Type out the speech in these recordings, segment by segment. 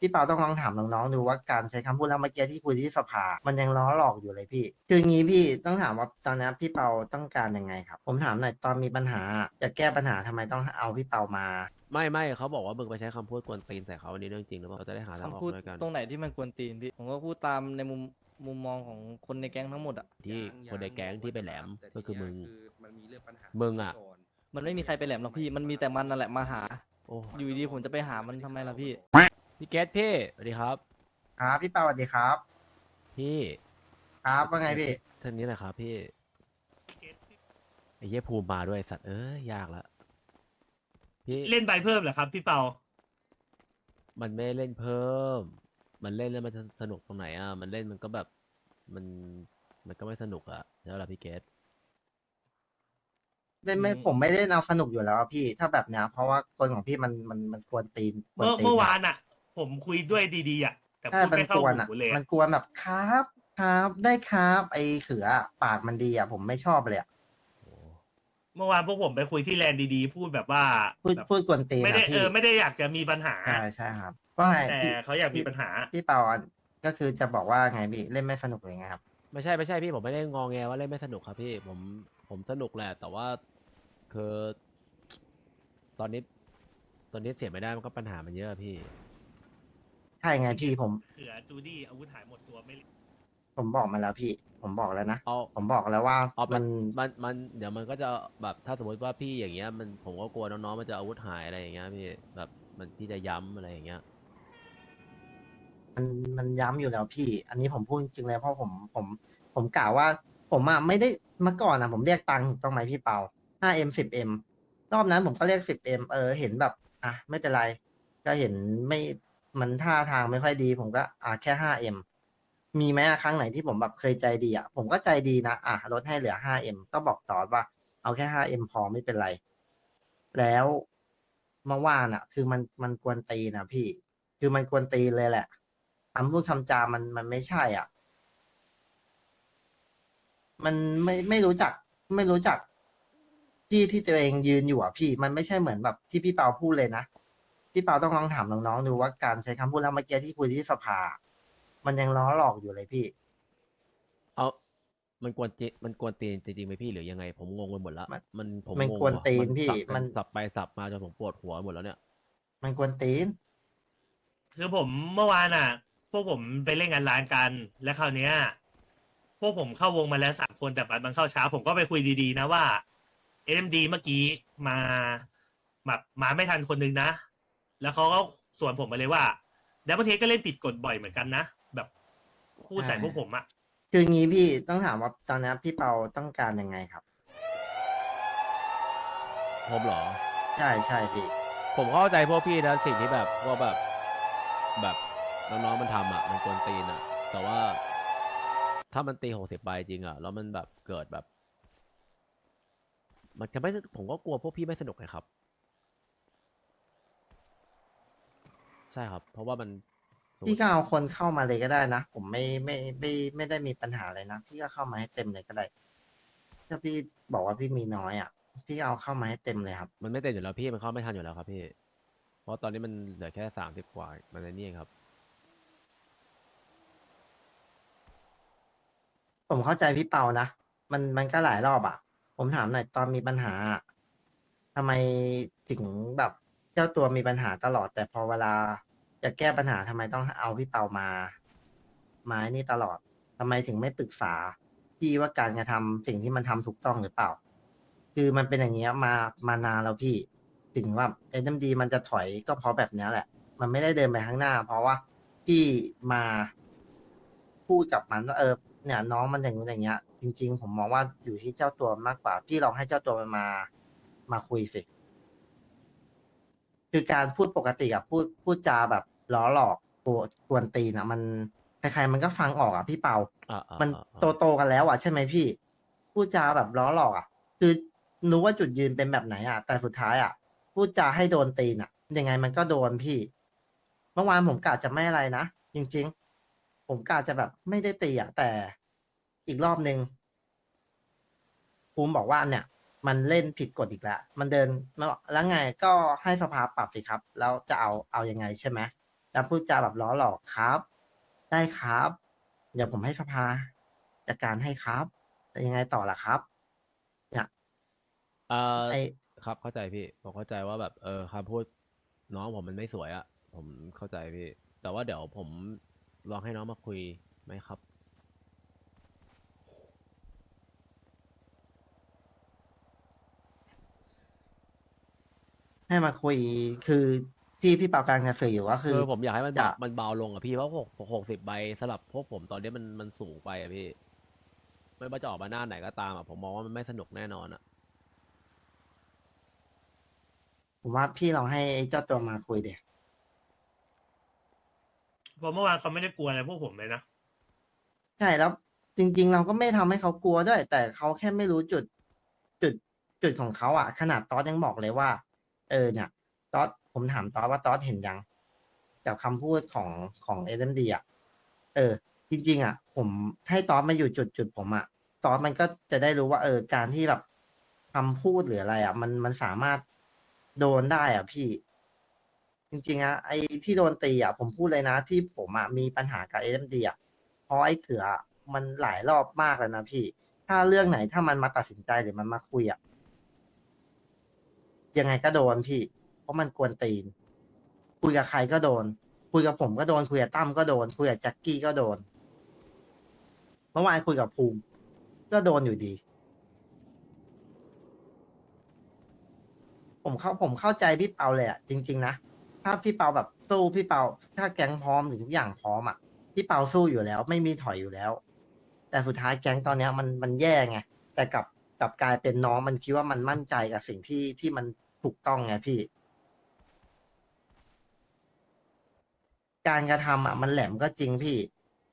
พี่เปาต้องลองถามน้องๆดูว่าการใช้คำพูดแล้วเมื่อกี้ที่คุยที่สภา มันยังล้อหลอกอยู่เลยพี่ คืองี้พี่ต้องถามว่าตอนนี้พี่เปาต้องการยังไงครับ ผมถามหน่อยตอนมีปัญหา จะแก้ปัญหาทำไมต้องเอาพี่เปามา ไม่ไม่เขาบอกว่ามึงไปใช้คำพูดกวนตีนใส่เขาอันนี้เรื่องจริงหรือเปล่าเขาจะได้หาทางออกคำพูดด้วยกันตรงไหนที่มันกวนตีนพี่ ผมก็พูดตามในมุมมุมมองของคนในแก๊งทั้งหมดอะ ที่คนในแก๊งที่ไปแหลมก็คือมึงมันมีเรื่องปัญหามึงอะก่นมันไม่มีใครไปแหลมหรอกพี่ มันมีแต่มันนั่นแหละมาหา โอ้อยู่ดีๆผมจะไปหามันทำไมล่ะพี่ พี่เกตพี่สวัสดีครับ ครับพี่เปาสวัสดีครับ พี่ครับว่าไงพี่ท่านนี้นะครับพี่ไอ้เหี้ยภูมิมาด้วยสัตว์เอ้ยยากละพี่เล่นใบเพิ่มเหรอครับพี่เปามันไม่เล่นเพิ่ม มันเล่นแล้วมันจะสนุกตรงไหนอะมันเล่นมันก็แบบมันมันก็ไม่สนุกอะแล้วล่ะพี่เกตไม่ไม่อืมผมไม่ได้เอาสนุกอยู่แล้วอะพี่ ถ้าแบบเนี้ยเพราะว่าคนของพี่มันมันมันกวนตีนกวนเมื่อตีนเมื่ออะวานอะ ผมคุยด้วยดีๆอะแต่ใช่พูดมันไม่กเข้าวนอะหูเลยมัอะนกวนแบบครับ ครับได้ครับ ไอเขืออะปากมันดีอะผมไม่ชอบเลยอะโอ้เมื่อวานพวกผมไปคุยที่แลนด์ดีๆ พูดแบบว่าพูดแบบพูดกวนตีนไม่ได้อะเอพี่อไม่ได้อยากจะมีปัญหาใช่ใช่ครับว่าไงแต่พี่เขาอยากมีปัญหาพี่เปาอะก็คือจะบอกว่าไงพี่เล่นไม่สนุกเลยไงครับไม่ใช่ไม่ใช่พี่ผมไม่ได้งองแงว่าเล่นไม่สนุกครับพี่ผมผมสนุกแหละ แต่ว่าคือ ตอนนี้ ตอนนี้เสียไม่ได้มันก็ปัญหามันเยอะพี่ใช่ไงพี่ผมเขือจูดี้อาวุธหายหมดตัวไม่ผมบอกมาแล้วพี่ ผมบอกแล้วนะ เอา ผมบอกแล้วว่าเอาเป็มันน มันมันเดี๋ยวมันก็จะแบบถ้าสมมติว่าพี่อย่างเงี้ยมันผมก็กลัวน้องๆมันจะอาวุธหายอะไรอย่างเงี้ยพี่แบบมันพี่จะย้ำอะไรอย่างเงี้ยมันมันย้ำอยู่แล้วพี่ อันนี้ผมพูดจริงๆเลยเพราะผมผมผมกล่าวว่า ผมอะไม่ได้เมื่อก่อนอะผมเรียกตังค์ถูกต้องไหมพี่เปา 5m 10m รอบนั้นผมก็เรียก 10m เออเห็นแบบ อะ ไม่เป็นไร ก็เห็นไม่ มันท่าทางไม่ค่อยดี ผมก็อะแค่ 5m มีไหมอะครั้งไหนที่ผมแบบเคยใจดีอะผมก็ใจดีนะอะลดให้เหลือ 5m ก็บอกต่อว่า เอาแค่ 5m พอไม่เป็นไร แล้วเมื่อวานอะ คือมันมันกวนตีนะพี่ คือมันกวนตีเลยแหละคำพูดคำจามันมันไม่ใช่ อะ มันไม่ไม่รู้จัก ไม่รู้จักที่ที่ตัวเองยืนอยู่อะพี่ มันไม่ใช่เหมือนแบบที่พี่เปาพูดเลยนะ พี่เปาต้องลองถามน้องๆดูว่าการใช้คำพูดแล้วเมื่อกี้ที่คุยที่สภา มันยังล้อหลอกอยู่เลยพี่ เอา มันกวนจิมันกวนตีนจริงๆไหมพี่หรือยังไง ผมงงไปหมดละมันมันผมมันงงกวนว่ะตีนมันพี่สับมัน สับไปสับมาจนผมปวดหัวหมดแล้วเนี่ย มันกวนตีน คือผมเมื่อวานอะ พวกผมไปเล่นงานร้านกัน และคราวเนี้ย พวกผมเข้าวงมาแล้วสามคนแต่บัตรมันเข้าช้า ผมก็ไปคุยดีๆ นะว่า เอ็มดีเมื่อกี้มาแบบมาไม่ทันคนนึงนะ แล้วเขาก็สวนผมมาเลยว่าแล้วบางทีก็เล่นผิดกฎบ่อยเหมือนกันนะ แบบพูดใส่อ่าพวกผมอะคืองี้พี่ต้องถามว่าตอนนี้พี่เปาต้องการยังไงครับ ผมเหรอ ใช่ใช่พี่ ผมเข้าใจพวกพี่นะสิ่งที่แบบว่าแบบ แบบน้องๆมันทำอะ มันกวนตีนอะ แต่ว่า ถ้ามันตีหกสิบใบจริงอะ แล้วมันแบบเกิดแบบ มันจะไม่ผมก็กลัวพวกพี่ไม่สนุกไงครับ ใช่ครับ เพราะว่ามันสมมุติพี่ก็เอาคนเข้ามาเลยก็ได้นะ ผมไม่ไม่ไม่ไม่ได้มีปัญหาเลยนะ พี่ก็เข้ามาให้เต็มเลยก็ได้ ถ้าพี่บอกว่าพี่มีน้อยอะ พี่ก็เอาเข้ามาให้เต็มเลยครับ มันไม่เต็มอยู่แล้วพี่มันเข้าไม่ทันอยู่แล้วครับพี่ เพราะตอนนี้มันเหลือแค่สามสิบกว่ามันในนี่เองครับ ผมเข้าใจพี่เปานะ มันมันก็หลายรอบอะ ผมถามหน่อยตอนมีปัญหาอะทำไมถึงแบบเจ้าตัวมีปัญหาตลอด แต่พอเวลา จะแก้ปัญหาทำไมต้องเอาพี่เปามา มาไอ้นี่ตลอดทำไมถึงไม่ปรึกษาพี่ว่าการกระทำสิ่งที่มันทำถูกต้องหรือเปล่า คือมันเป็นอย่างเงี้ยมามานานแล้วพี่ ถึงว่าเอ็มดีมันจะถอยก็เพราะแบบเนี้ยแหละ มันไม่ได้เดินไปข้างหน้า เพราะว่าพี่มาพูดกับมันว่าเออเนี่ยน้องมันอย่างนู้นอย่างเงี้ย จริง ๆ ผมมองว่าอยู่ที่เจ้าตัวมากกว่า พี่ลองให้เจ้าตัวมันมา มาคุยสิ คือการพูดปกติกับพูดพูดจาแบบ ล้อหลอกกวกวนตีนอะมันใครๆมันก็ฟังออกอะพี่เปา อ่าอ่ามันอ่าโตโตๆกันแล้วอะใช่ไหมพี่พูดจาแบบล้อหลอกอะ คือรู้ว่าจุดยืนเป็นแบบไหนอะ แต่สุดท้ายอะพูดจาให้โดนตีนอะ ยังไงมันก็โดนพี่ เมื่อวานผมกะจะไม่อะไรนะจริง ๆ ผมกะจะแบบไม่ได้ตีอะ แต่อีกรอบนึงภูมิบอกว่าเนี่ย มันเล่นผิดกฎอีกแล้วมันเดินมาบอกแล้วไงก็ให้สภาปรับสิครับ แล้วจะเอาเอายังไงใช่ไหม แแล้วพูดจาแบบล้อหลอกครับ ได้ครับ เดี๋ยวผมให้สภาจัดการให้ครับแต่ยังไงต่อล่ะครับ เนี่ยเอ่อไอ ครับเข้าใจพี่ผมเข้าใจว่าแบบเออคำพูดน้องผมมันไม่สวยอะผมเข้าใจพี่ แต่ว่าเดี๋ยวผมลองให้น้องมาคุยไหมครับ ให้มาคุยคือ ที่พี่เปากำลางจะสื่ออยู่ก็คืคืออผมอยากให้มันจะเบามันเบาลงอะพี่เพราะหกหกสิบใบสำหรับพวกผมตอนนี้มันมันสูงไปอะพี่ ไม่ว่าจะออกมาหน้าไหนก็ตามอะผมมองว่ามันไม่สนุกแน่นอนอะผมว่าพี่ลองให้ไอ้เจ้าตัวมาคุยเดี๋ยเพราะเมื่อวานเขาไม่ได้กลัวอะไรพวกผมเลยนะ ใช่แล้วจริง ๆ เราก็ไม่ทำให้เขากลัวด้วย แต่เขาแค่ไม่รู้จุดจุดจุดของเขาอะ ขนาดตอสยังบอกเลยว่า เออเนี่ยตอส ผมถามตอสว่าตอสเห็นยังกับคำพูดของของเอ็มดีอะเออ จริง ๆ อะ ผมให้ตอสมาอยู่จุดจุดผมอะตอสมันก็จะได้รู้ว่า เออ การที่แบบคำพูดหรืออะไร อะ มันมันสามารถโดนได้อะพี่ จริงๆอะไอ้ที่โดนตีอะผมพูดเลยนะที่ผมอะมีปัญหากับเอ็มดีอะเพราะไอ้เขืออมันหลายรอบมากแล้วนะพี่ ถ้าเรื่องไหนถ้ามันมาตัดสินใจหรือมันมาคุยอะยังไงก็โดนพี่ เพราะมันกวนตีน คุยกับใครก็โดน คุยกับผมก็โดน คุยกับตั้มก็โดน คุยกับแจ็คกี้ก็โดน เมื่อวานคุยกับภูมิ ก็โดนอยู่ดี ผมเข้าผมเข้าใจพี่เปาเลยอะจริง ๆ นะ ถ้าพี่เปาแบบสู้พี่เปา ถ้าแก๊งพร้อมหรือทุกอย่างพร้อมอะพี่เปาสู้อยู่แล้ว ไม่มีถอยอยู่แล้ว แต่สุดท้ายแก๊งตอนเนี้ยมันมันแย่ไงแต่กับกับกลายเป็นน้องมันคิดว่ามันมั่นใจกับสิ่งที่ที่มันถูกต้องไงพี่ การกระทำอะมันแหลมก็จริงพี่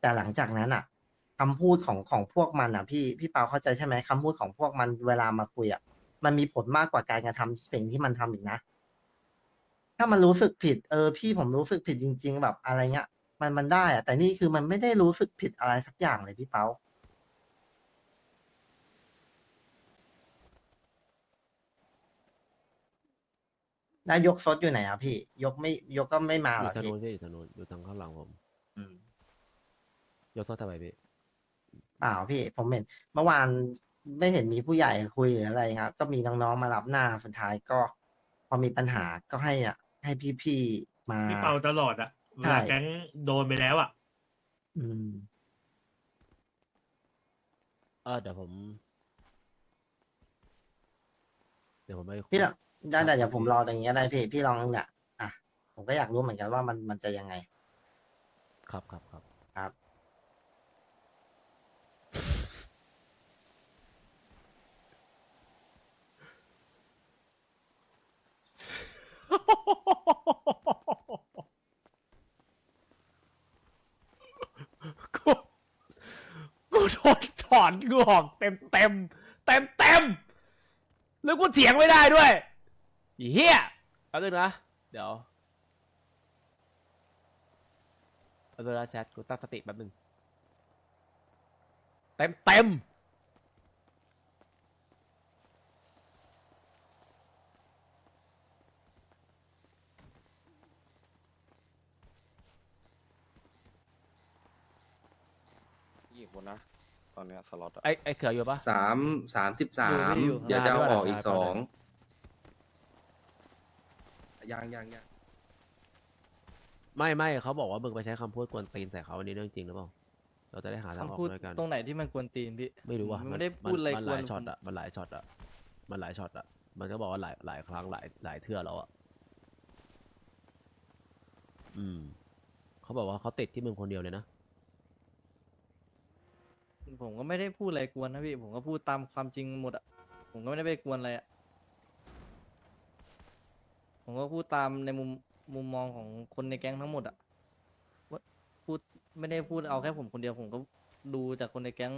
แต่หลังจากนั้นอะคำพูดของของพวกมันอะพี่พี่เปาเข้าใจใช่ไหมคำพูดของพวกมันเวลามาคุยอะมันมีผลมากกว่าการกระทำสิ่งที่มันทำอีกนะ ถ้ามันรู้สึกผิด เออ พี่ผมรู้สึกผิดจริง ๆ แบบอะไรเงี้ย มันมันได้อะแต่นี่คือมันไม่ได้รู้สึกผิดอะไรสักอย่างเลยพี่เปา แล้วยกซดอยู่ไหนอะพี่ ยกไม่ยกก็ไม่มาอเหรอยู่ทางพี่นู้นพี่อยู่ทางนู้นอยู่ทางข้างหลังผมอืมยกโซ่ทำไมพี่เปล่าพี่ ผมเห็นเมื่อวานไม่เห็นมีผู้ใหญ่คุยหรืออะไรครับ ก็มีน้องๆมารับหน้าสุดท้ายก็ พอมีปัญหาก็ให้อะ ให้พี่ๆมา พี่เปาตลอดอะเวใช่ลาแก๊งโดนไปแล้วอะอืม เออเดี๋ยวผม เดี๋ยวผมไปคุยพี่ลอง ได้แต่เดี๋ยวผมรอตรงนี้ก็ได้พี่พี่ลองเนี่ยอะผมก็อยากรู้เหมือนกันว่ามันมันจะยังไง ครับครับครับครับ กูกูโดนถอนกูออกเต็มเต็มเต็มเต็มแล้วกูเถียงไม่ได้ด้วย อีเหี้ยเอาด้วยนะ เดี๋ยวเอาด้วยนะแชทกูตั้งสติแป๊บนึง เต็มเต็มกี่คนนะ ตอนเนี้ยสล็อตอะไอไอเขืออยู่ปะ สามสามสิบสาอยู่มพี่อยู่ เดี๋ยวจะเอายาด้วยออกอีกยาสด้วยอง ยังยังยังไม่ไม่เขาบอกว่ามึงไปใช้คำพูดกวนตีนใส่เขาอันนี้เรื่องจริงหรือเปล่าเราจะได้หาทางออกคำพูดด้วยกัน ตรงไหนที่มันกวนตีนพี่ ไม่รู้ว่าผมัไม่ได้พูดอะไรมันกหวลานยช็อตอะมันหลายช็อตอะมันหลายช็อตอะมันก็บอกว่าหลายหลายครั้งหลายหลายเทื่อแล้วอะอืมเขาบอกว่าเขาติดที่มึงคนเดียวเลยนะผมก็ไม่ได้พูดอะไรกวนนะพี่ ผมก็พูดตามความจริงหมดอะผมก็ไม่ได้ไปกวนอะไรอะ ผมก็พูดตามในมุมมุมมองของคนในแก๊งทั้งหมดอะว่าพูดไม่ได้พูดเอาแค่ผมคนเดียวผมก็ดูจากคนในแก๊ง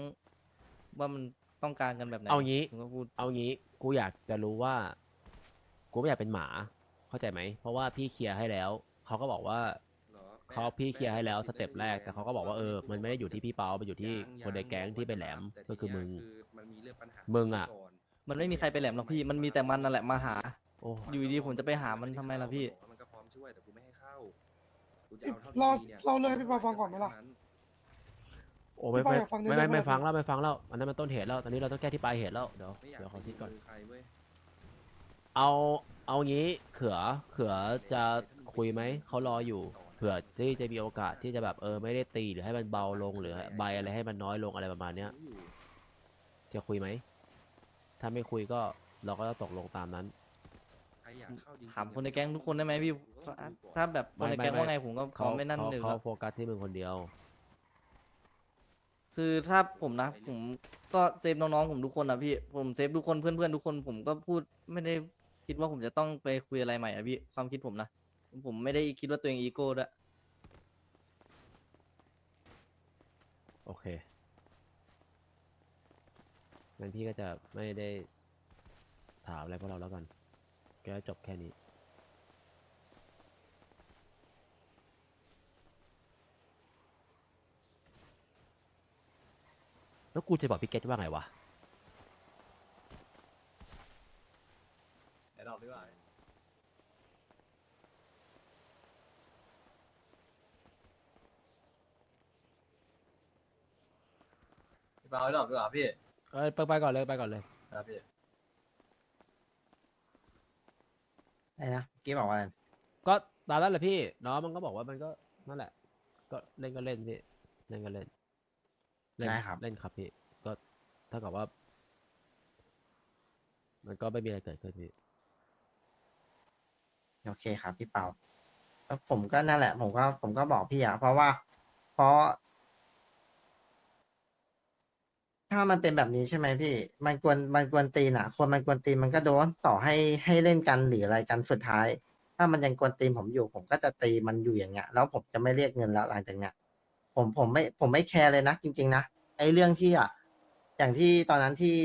ว่ามันต้องการกันแบบไหนเอางี้ ผมก็พูด เอางี้กูอยากจะรู้ว่า กูไม่อยากเป็นหมา เข้าใจไหม เพราะว่าพี่เคลียร์ให้แล้ว เขาก็บอกว่าหรอเขาพี่เคลียร์ให้แล้วสเต็ปแรกแต่เขาก็บอกว่าเออมันไม่ได้อยู่ที่พี่เปามันอยู่ที่ยังคนในแก๊งที่ไปแหลมแต่ก็คือทีมึงเนี้ยคือมันมีเรื่องปัญหามึงอะ ก่น มันไม่มีใครไปแหลมหรอกพี่ มันมีแต่มันนั่นแหละมาหาโอ้อยู่ดีๆผมจะไปหามันทำไมล่ะพี่ มันก็พร้อมช่วยแต่กูไม่ให้เข้ากูกูจะเอาเท่าที่รอมีนี่ยเราเลยให้พี่ปาฟังก่อนไหมล่ะ โอ้ไม่พี่ปาไม่อยากฟังเนื้อไม่เรื่ไม่องไม่ฟังอะไรแล้วไม่ฟังแล้วอันนั้นมันต้นเหตุแล้วตอนนี้เราต้องแก้ที่ปลายเหตุแล้วเดี๋ยวไม่อยากเดี๋ยวขอคิดก่อน ไปใครเว้ยเอาเอางี้เขือเขือจะคุยไหมเขารออยู่เผื่อที่จะมีโอกาสที่จะแบบเออไม่ได้ตีหรือให้มันเบาลงหรือใบอะไรให้มันน้อยลงอะไรประมาณเนี้ยรู้อยู่จะคุยไหม ถ้าไม่คุยก็เราก็จะตกลงตามนั้น ถามคนในแก๊งทุกคนได้ไหมพี่ถ้าแบบคนในแก๊งว่าไงผมก็พร้อเขามไม่นั่นเขาเลยคเขารับโฟกัสที่มึงคนเดียว คือถ้าผมนะ ผมก็เซฟน้องๆผมทุกคนนะพี่ ผมเซฟทุกคนเพื่อนๆทุกคนผมก็พูดไม่ได้คิดว่าผมจะต้องไปคุยอะไรใหม่อะพี่ความคิดผมนะผมไม่ได้คิดว่าตัวเองอีโก้ด้วยโอเคงั้นพี่ก็จะไม่ได้ถามอะไรพวกเราแล้วกัน ก็จบแค่นี้ แล้วกูจะบอกพี่เกตว่าไงวะเดี๋ยวเราดีกว่าพี่เปาไว้ดอกดีกว่าพี่เออไปไปก่อนเลยไปก่อนเลย ครับพี่ อะไรนะเมื่อกี้บอกว่าอะไรก็ตามนั้นแหละพี่น้องมันก็บอกว่ามันก็นั่นแหละ ก็เล่นก็เล่นพี่เล่นก็เล่นเล่นได้ครับ เล่นครับพี่ ก็เท่ากับว่า มันก็ไม่มีอะไรเกิดขึ้นพี่ โอเคครับ พี่เปาแล้วผมก็นั่นแหละ ผมก็ผมก็บอกพี่อะเพราะว่า เพราะ ถ้ามันเป็นแบบนี้ใช่ไหมพี่ มันกวนมันกวนตีนอะคนมันกวนตีนมันก็โดนต่อให้ให้เล่นกันหรืออะไรกันสุดท้าย ถ้ามันยังกวนตีนผมอยู่ ผมก็จะตีมันอยู่อย่างเงี้ยแล้วผมจะไม่เรียกเงินแล้วหลังจากเนี้ยผมผมไม่ผมไม่แคร์เลยนะจริง ๆ นะไอ้เรื่องที่อะอย่างที่ตอนนั้นที่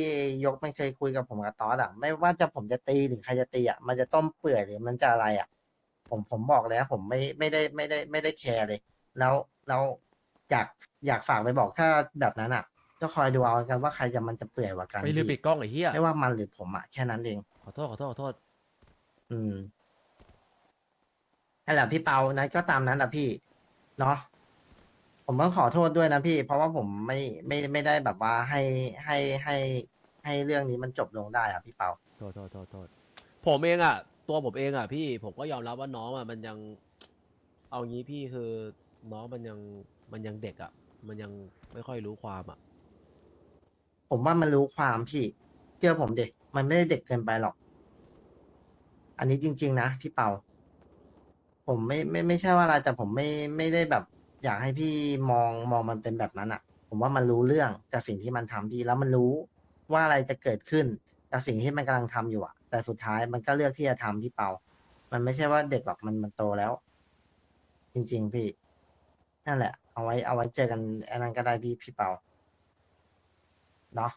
ยกมันเคยคุยกับผมกับตอสอะ ไม่ว่าจะผมจะตีหรือใครจะตีอะมันจะต้มเปื่อยหรือมันจะอะไรอะ ผมผมบอกเลยนะผมไม่ไม่ได้ไม่ได้ไม่ได้แคร์เลย แล้วแล้วอยากอยากฝากไปบอกถ้าแบบนั้นอะ ก็คอยดูเอากันว่าใครจะมันจะเปื่อยกว่ากันไม่ลืมปิพี่ดกล้องไอ้เหี้ยไม่ว่ามันหรือผมอะแค่นั้นเอง ขอโทษขอโทษขอโทษอืมนั่นแหละพี่เปานั้นก็ตามนั้นแหละพี่ เนาะผมต้องขอโทษด้วยนะพี่ เพราะว่าผมไม่ไม่ไม่ได้แบบว่าให้ให้ให้ให้เรื่องนี้มันจบลงได้อะพี่เปา โทษโทษโทษโทษผมเองอะ ตัวผมเองอะพี่ผมก็ยอมรับว่าน้องอะมันยัง เอางี้พี่คือน้องมันยังมันยังเด็กอะ มันยังไม่ค่อยรู้ความอะ ผมว่ามันรู้ความพี่เชื่อผมเด็ก มันไม่ได้เด็กเกินไปหรอก อันนี้จริง ๆ นะพี่เปา ผมไม่ไม่ไม่ใช่ว่าอะไรแต่ผมไม่ไม่ได้แบบ อยากให้พี่มองมองมันเป็นแบบนั้นอะ่ะ ผมว่ามันรู้เรื่องกับสิ่งที่มันทำพี่แล้วมันรู้ว่าอะไรจะเกิดขึ้นกับสิ่งที่มันกำลังทำอยู่อะ่ะแต่สุดท้ายมันก็เลือกที่จะทำพี่เปา มันไม่ใช่ว่าเด็กหรอกมันมันโตแล้ว จริง ๆ พี่ นั่นแหละ เอาไว้เอาไว้เจอกันอันนั้นก็ได้พี่พี่เปา เนาะ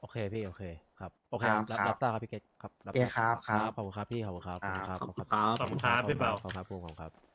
โอเคพี่โอเคครับโอเคครับรับครับรับทราบครับพี่เกตครับโอเคครับครับ ขอบคุณครับพี่ขอบคุณครับครับขอบคุณครับขอบคุณครับพี่เปาขอบคุณครับขอบคุณครับ